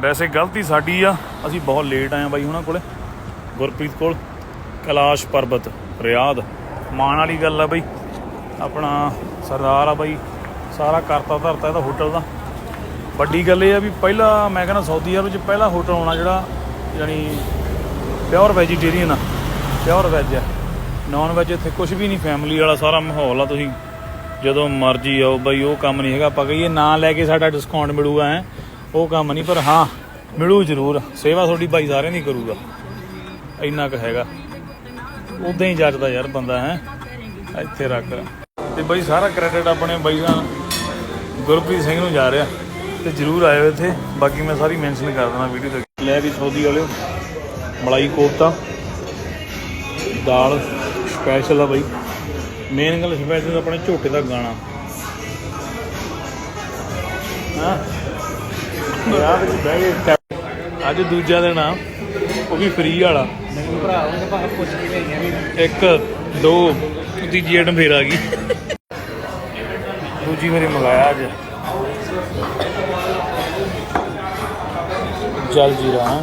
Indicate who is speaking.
Speaker 1: ਵੈਸੇ ਗਲਤੀ ਸਾਡੀ ਆ, ਅਸੀਂ ਬਹੁਤ ਲੇਟ ਆਏ ਆ ਬਾਈ ਉਹਨਾਂ ਕੋਲੇ। ਗੁਰਪ੍ਰੀਤ ਕੋਲ, ਕੈਲਾਸ਼ ਪਰਬਤ, ਰਿਆਦ। ਮਾਣ ਵਾਲੀ ਗੱਲ ਆ ਬਾਈ। ਆਪਣਾ ਸਰਦਾਰ ਆ ਬਾਈ। ਸਾਰਾ ਕਰਤਾ ਧਰਤਾ ਇਹਦਾ ਹੋਟਲ ਦਾ। ਵੱਡੀ ਗੱਲ ਇਹ ਆ ਵੀ ਪਹਿਲਾ ਮੈਂ ਕਹਿੰਦਾ ਸਾਊਦੀ ਅਰਬ 'ਚ ਪਹਿਲਾ ਹੋਟਲ ਹੋਣਾ ਜਿਹੜਾ, ਯਾਨੀ ਪਿਓਰ ਵੈਜੀਟੇਰੀਅਨ ਆ। ਪਿਓਰ ਵੈਜ ਆ। ਨਾਨ ਵੈਜ ਇੱਥੇ ਕੁਝ ਵੀ ਨਹੀਂ ਫੈਮਿਲੀ ਵਾਲਾ ਸਾਰਾ ਮਾਹੌਲ ਆ ਤੁਸੀਂ। ਜਦੋਂ ਮਰਜ਼ੀ ਆਓ ਬਾਈ, ਉਹ ਕੰਮ ਨਹੀਂ ਹੈਗਾ। ਆਪਾਂ ਕਹੀਏ ਨਾ ਲੈ ਕੇ ਸਾਡਾ ਡਿਸਕਾਊਂਟ ਮਿਲੂਗਾ, ਹੈ। ਉਹ ਕੰਮ ਨਹੀਂ, ਪਰ ਹਾਂ, ਮਿਲੂ ਜ਼ਰੂਰ। ਸੇਵਾ ਤੁਹਾਡੀ ਬਾਈ ਸਾਰਿਆਂ ਦੀ ਕਰੂਗਾ। ਇੰਨਾ ਕੁ ਹੈਗਾ। ਉਦਾਂ ਹੀ ਜੱਜਦਾ ਯਾਰ ਬੰਦਾ, ਹੈ। ਇੱਥੇ ਰੱਖ। ਤੇ ਬਾਈ ਸਾਰਾ ਕ੍ਰੈਡਿਟ ਆਪਣੇ ਬਾਈ ਦਾ ਗੁਰਪ੍ਰੀਤ ਸਿੰਘ ਨੂੰ ਜਾ ਰਿਹਾ। ਤੇ ਜਰੂਰ ਆਇਓ ਇੱਥੇ। ਬਾਕੀ ਮੈਂ ਸਾਰੀ ਮੈਂਸ਼ਨ ਕਰ ਦੇਣਾ ਵੀਡੀਓ ਤੇ ਲੈ ਵੀ ਸੌਦੀ ਵਾਲਿਓ, ਮਲਾਈ ਕੋਫਤਾ, ਦਾਲ ਸਪੈਸ਼ਲ ਆ ਬਾਈ। ਮੇਨ ਗੱਲ ਸਪੈਸ਼ਲ ਆਪਣੇ ਝੋਟੇ ਦਾ ਗਾਣਾ। ਹਾਂ? ਵਿੱਚ ਬਹਿ ਅੱਜ ਦੂਜਾ ਦਿਨ ਆ ਉਹ ਵੀ ਫ੍ਰੀ ਵਾਲਾ।
Speaker 2: ਮੈਨੂੰ ਭਰਾ ਉਹਨੇ ਭਾਵੇਂ ਪੁੱਛ ਕੇ ਲਈਆਂ ਵੀ
Speaker 1: ਇੱਕ ਦੋ ਤੀਜੀ ਆਈਟਮ ਫੇਰ ਆ ਗਈ। ਦੂਜੀ ਵਾਰੀ ਮੰਗਾਇਆ ਅੱਜ। ਜਲ ਜੀਰਾ ਹੈਂ।